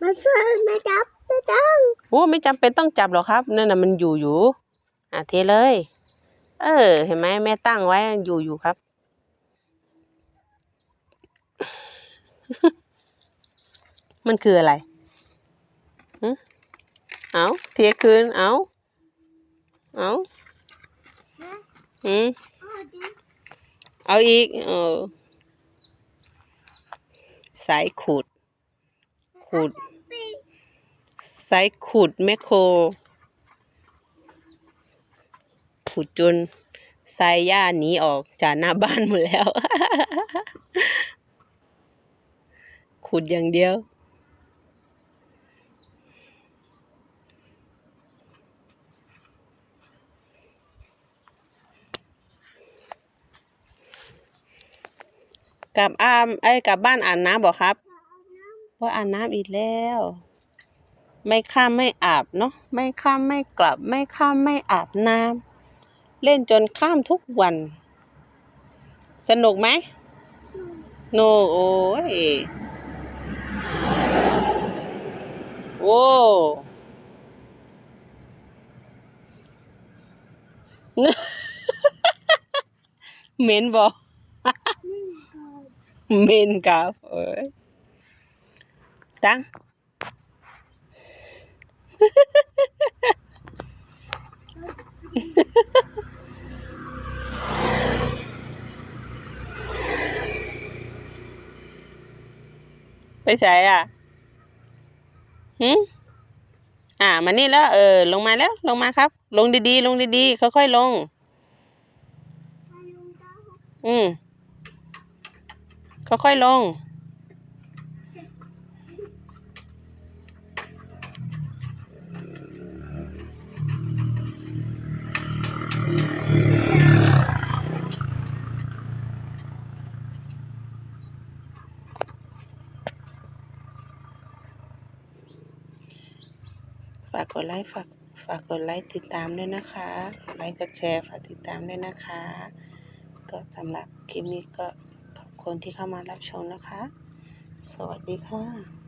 มาช่วยไม่จับไม่ต้องโอ้ไม่จำเป็นต้องจับหรอกครับนั่นน่ะมันอยู่อยู่อะเทเลย เออ เห็นไหมแม่ตั้งไว้อยู่อยู่ครับ มันคืออะไรเอาเทคืนเอาเอาอืมเอาอีกเออสายขูดขูด ปีสายขูดแมคโครขูดจนสายหญ้าหนีออกจากหน้าบ้านหมดแล้วขูดอย่างเดียวกลับอ้ามเอ้กลับบ้านอ่าบน้ำบอกครับว่าอ่าบน้ำอีกแล้ว ไม่ข้ามไม่อาบเนาะไม่ข้ามไม่กลับ ไม่ข้ามไม่อาบน้ำเล่นจนข้ามทุกวัน สนุกไหมโนโอ้ยโอ้เหม็นบอกเหม็นกับเอ้ยตั้ง ไปใช้อะหืมอ่ามานี่แล้ว เออ ลงมาแล้ว ลงมาครับ ลงดีๆ ลงดีๆ ค่อยๆลง อืมค่อยๆลง ฝากกดไลค์ฝากฝากกดไลค์ติดตามด้วยนะคะกดไลค์กดแชร์ฝากติดตามด้วยนะคะ ก็สำหรับคลิปนี้ก็ขอบคุณที่เข้ามารับชมนะคะ สวัสดีค่ะ